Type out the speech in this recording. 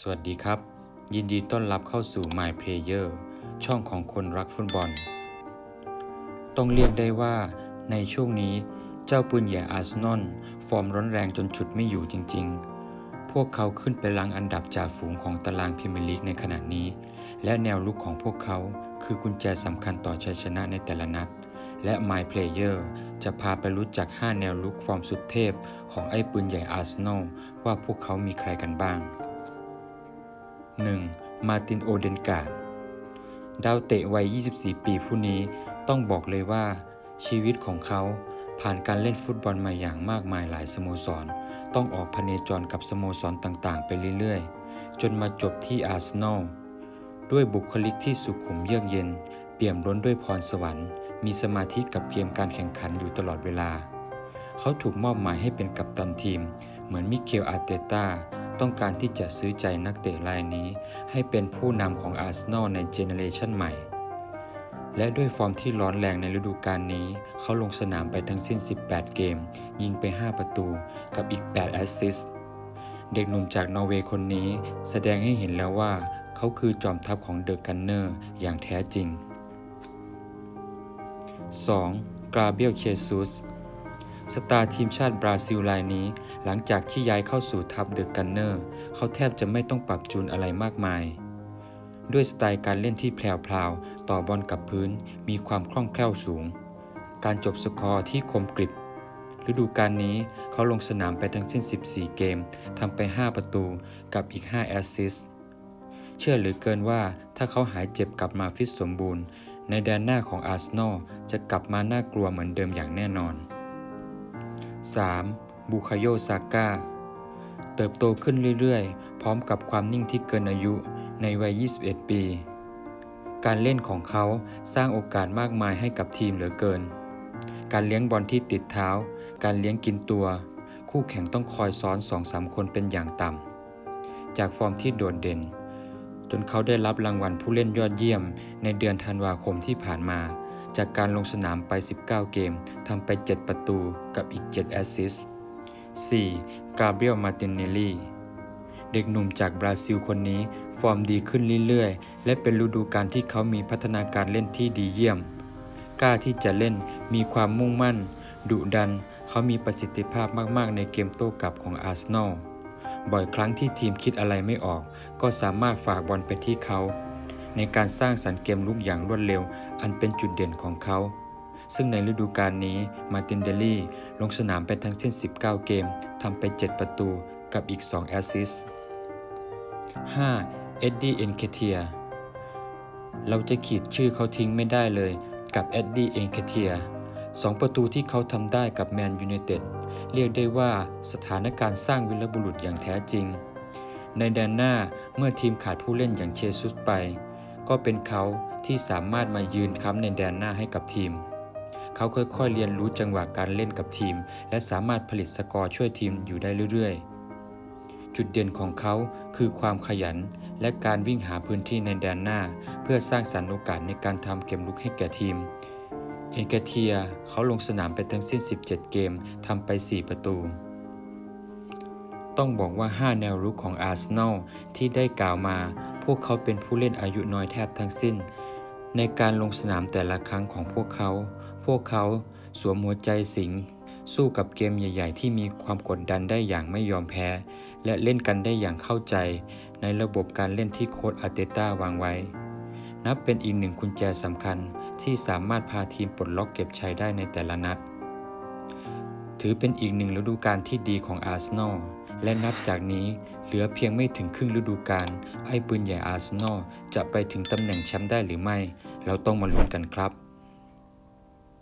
สวัสดีครับ ยินดีต้อนรับเข้าสู่ My Player ช่องของคนรักฟุตบอล ต้องเรียกได้ว่าในช่วงนี้เจ้าปืนใหญ่อาร์เซนอลฟอร์มร้อนแรงจนฉุดไม่อยู่จริง ๆ พวกเขาขึ้นไปลังอันดับจ่าฝูงของตารางพรีเมียร์ลีกในขณะนี้ และแนวลุกของพวกเขาคือกุญแจสำคัญต่อชัยชนะในแต่ละนัด และ My Player จะพาไปรู้จัก 5 แนวลุกฟอร์มสุดเทพของไอ้ปืนใหญ่อาร์เซนอลว่าพวกเขามีใครกันบ้าง 1. มาตินโอเดนการ์ดดาวเตะวัย 24 ปีผู้นี้ต้องบอกเลยว่า ชีวิตของเขาผ่านการเล่นฟุตบอลมาอย่างมากมายหลายสโมสร ต้องออกพเนจรกับสโมสรต่างๆ ไปเรื่อยๆ จนมาจบที่อาร์เซนอลด้วยบุคลิกที่สุขุมเยือกเย็น เปี่ยมล้นด้วยพรสวรรค์ มีสมาธิกับเกมการแข่งขันอยู่ตลอดเวลา เขาถูกมอบหมายให้เป็นกัปตันทีม เหมือนมิเคลอาร์เตต้า ต้องการที่จะซื้อใจนักเตะรายนี้ ให้เป็นผู้นำของอาร์เซนอลในเจเนเรชันใหม่ และด้วยฟอร์มที่ร้อนแรงในฤดูกาลนี้ เขาลงสนามไปทั้งสิ้น 18 เกม ยิงไป 5 ประตูกับอีก 8 แอสซิสต์เด็กหนุ่มจากนอร์เวย์คนนี้แสดงให้เห็นแล้วว่า เขาคือจอมทัพของเดอะกันเนอร์อย่างแท้จริง 2. กราเบียลเคซุส สตาร์ทีมชาติบราซิลรายนี้ หลังจากที่ย้ายเข้าสู่ทัพเดอะกันเนอร์เขาแทบจะไม่ต้องปรับจูนอะไรมากมาย ด้วยสไตล์การเล่นที่แพรวๆต่อบอลกับพื้นมีความคล่องแคล่วสูง การจบสกอร์ที่คมกริบฤดูกาลนี้เขาลงสนามไปทั้งสิ้น 14 เกมทำไป 5 ประตูกับอีก 5 แอสซิสต์เชื่อหลือเกินว่าถ้าเขาหายเจ็บกลับมาฟิตสมบูรณ์ ในแดนหน้าของอาร์เซนอลจะกลับมาน่ากลัวเหมือนเดิมอย่างแน่นอน 3. บูคโยซาก้า เติบโตขึ้นเรื่อยๆ พร้อมกับความนิ่งที่เกินอายุในวัย 21 ปี การเล่นของเขาสร้างโอกาสมากมายให้กับทีมเหลือเกิน การเลี้ยงบอลที่ติดเท้า การเลี้ยงกินตัว คู่แข่งต้องคอยซ้อน2-3คนเป็นอย่างต่ำ จากฟอร์มที่โดดเด่น จนเขาได้รับรางวัลผู้เล่นยอดเยี่ยมในเดือนธันวาคมที่ผ่านมา จากการลงสนามไป 19 เกม ทำไป 7 ประตูกับอีก 7 แอสซิสต์ 4. กาเบรียล มาตินเนลลี่ เด็กหนุ่มจากบราซิลคนนี้ฟอร์มดีขึ้นเรื่อยๆ และเป็นฤดูกาลที่เขามีพัฒนาการเล่นที่ดีเยี่ยม กล้าที่จะเล่น มีความมุ่งมั่น ดุดัน เขามีประสิทธิภาพมากๆ ในเกมโต้กลับของอาร์เซนอล บ่อยครั้งที่ทีมคิดอะไรไม่ออก ก็สามารถฝากบอลไปที่เขา ในการสร้างสรรค์เกมลุกอย่างรวดเร็ว อันเป็นจุดเด่นของเขา ซึ่งในฤดูกาลนี้มาร์ตินเดลลี่ลงสนามไปทั้งสิ้น 19 เกมทำไป 7 ประตูกับอีก 2 แอสซิสต์ 5. เอ็ดดี้เอนเคเทีย เราจะขีดชื่อเขาทิ้งไม่ได้เลยกับเอ็ดดี้เอนเคเทียสองประตูที่เขาทำได้กับแมนยูไนเต็ดเรียกได้ว่าสถานการณ์สร้างวิลบุรุษอย่างแท้จริง ในแดนหน้าเมื่อทีมขาดผู้เล่นอย่างเชซุสไป ก็เป็นเขาที่สามารถมายืนค้ำในแดนหน้าให้กับทีม เขาค่อยๆเรียนรู้จังหวะการเล่นกับทีม และสามารถผลิตสกอร์ช่วยทีมอยู่ได้เรื่อยๆ จุดเด่นของเขาคือความขยันและการวิ่งหาพื้นที่ในแดนหน้า เพื่อสร้างสรรค์โอกาสในการทำเกมลุกให้แก่ทีม เอ็นเกเทียเขาลงสนามไปทั้งสิ้น 17 เกมทำไป 4 ประตู ต้องบอกว่า 5 แนวรุกของอาร์เซนอลที่ได้กล่าวมา พวกเขาเป็นผู้เล่นอายุน้อยแทบทั้งสิ้น ในการลงสนามแต่ละครั้งของพวกเขา พวกเขาสวมหัวใจสิง สู้กับเกมใหญ่ ๆ ที่มีความกดดันได้อย่างไม่ยอมแพ้ และเล่นกันได้อย่างเข้าใจ ในระบบการเล่นที่โค้ชอาร์เตต้าวางไว้ นับเป็นอีกหนึ่งกุญแจสำคัญที่สามารถพาทีมปลดล็อกเก็บชัยได้ในแต่ละนัด ถือเป็นอีกหนึ่งฤดูกาลที่ดีของอาร์เซนอล และนับจากนี้เหลือเพียงไม่ถึงครึ่งฤดูกาลไอ้ปืนใหญ่อาร์เซนอลจะไปถึงตำแหน่งแชมป์ได้หรือไม่ เราต้องมาลุ้นกันครับ